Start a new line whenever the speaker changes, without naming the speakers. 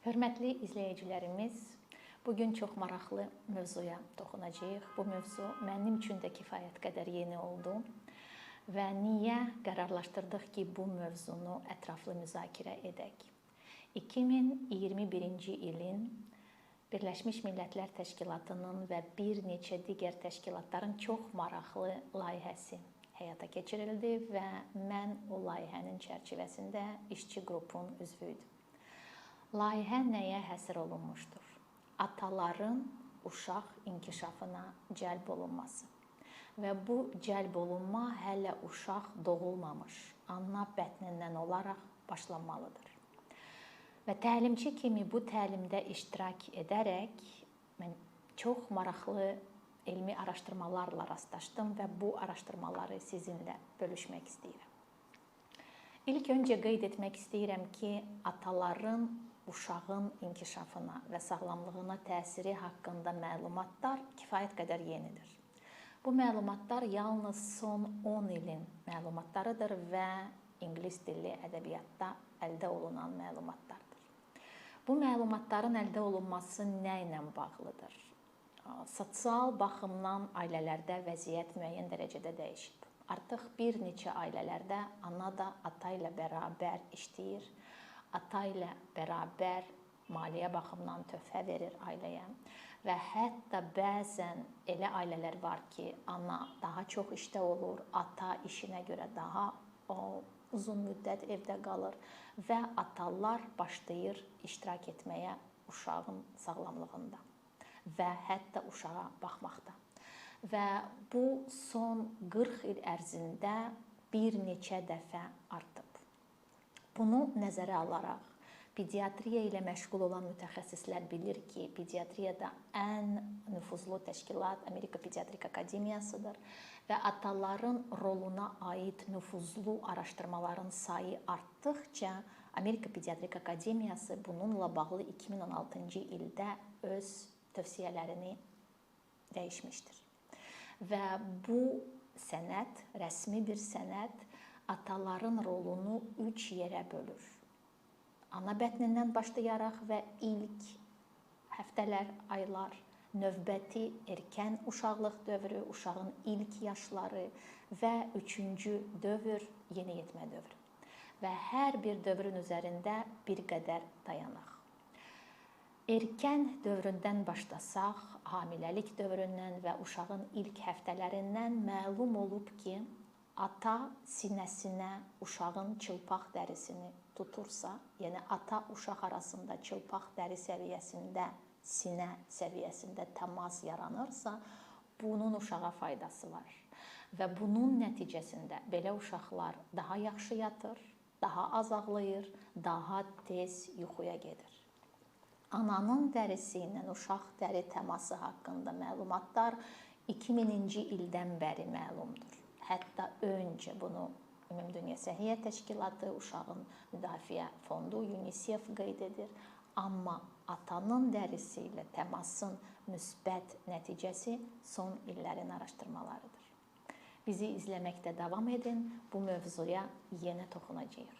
Hörmətli izləyicilərimiz, bu gün çox maraqlı mövzuya toxunacağıq. Bu mövzu mənim üçün də kifayət qədər yeni oldu və niyə qərarlaşdırdıq ki, bu mövzunu ətraflı müzakirə edək. 2021-ci ilin Birləşmiş Millətlər Təşkilatının və bir neçə digər təşkilatların çox maraqlı layihəsi həyata keçirildi və mən o layihənin çərçivəsində işçi qrupun üzvü idim. Layihə nəyə həsr olunmuşdur? Ataların uşaq inkişafına cəlb olunması. Və bu cəlb olunma hələ uşaq doğulmamış, ana bətnindən olaraq başlanmalıdır. Və təlimçi kimi bu təlimdə iştirak edərək mən çox maraqlı elmi araşdırmalarla rastlaşdım və bu araşdırmaları sizinlə bölüşmək istəyirəm. İlk öncə qeyd etmək istəyirəm ki, ataların uşağın inkişafına və sağlamlığına təsiri haqqında məlumatlar kifayət qədər yenidir. Bu məlumatlar yalnız son 10 ilin məlumatlarıdır və ingilis dilli ədəbiyyatda əldə olunan məlumatlardır. Bu məlumatların əldə olunması nə ilə bağlıdır? Sosial baxımdan ailələrdə vəziyyət müəyyən dərəcədə dəyişib. Artıq bir neçə ailələrdə ana da ata ilə bərabər işləyir ata ilə bərabər maliyyə baxımından töhfə verir ailəyə və hətta bəzən elə ailələr var ki, ana daha çox işdə olur, ata işinə görə daha o uzun müddət evdə qalır və atalar başlayır iştirak etməyə uşağın sağlamlığında və hətta uşağa baxmaqda. Və bu son 40 il ərzində bir neçə dəfə artıb. Bunu nəzərə alaraq pediatriya ilə məşğul olan mütəxəssislər bilir ki, pediatriyada ən nüfuzlu təşkilat Amerika Pediatrik Akademiyasıdır və ataların roluna aid nüfuzlu araşdırmaların sayı artdıkca Amerika Pediatrik Akademiyası bununla bağlı 2016-cı ildə öz tövsiyələrini dəyişmişdir. Və bu sənəd rəsmi bir sənəd ataların rolunu 3 yerə bölür. Ana bətnindən başlayaraq və ilk həftələr, aylar, növbəti erkən uşaqlıq dövrü, uşağın ilk yaşları və üçüncü dövr yeniyetmə dövrü. Və hər bir dövrün üzərində bir qədər dayanaq. Erkən dövründən başlasaq, hamiləlik dövründən və uşağın ilk həftələrindən məlum olub ki, ata sinəsinə uşağın çılpaq dərisini tutursa, yəni ata uşaq arasında çılpaq dəri səviyyəsində, sinə səviyyəsində təmas yaranırsa, bunun uşağa faydası var. Və bunun nəticəsində belə uşaqlar daha yaxşı yatır, daha az ağlayır, daha tez yuxuya gedir. Ananın dərisi ilə uşaq dəri təması haqqında məlumatlar 2000-ci ildən bəri məlumdur hətta öncə bunu Ümumdünya Səhiyyə Təşkilatı, Uşağın Müdafiə Fondu, UNICEF qeyd edir. Amma atanın dərisi ilə təmasın müsbət nəticəsi son illərin araşdırmalarıdır. Bizi izləməkdə davam edin. Bu mövzuya yenə toxunacağıq.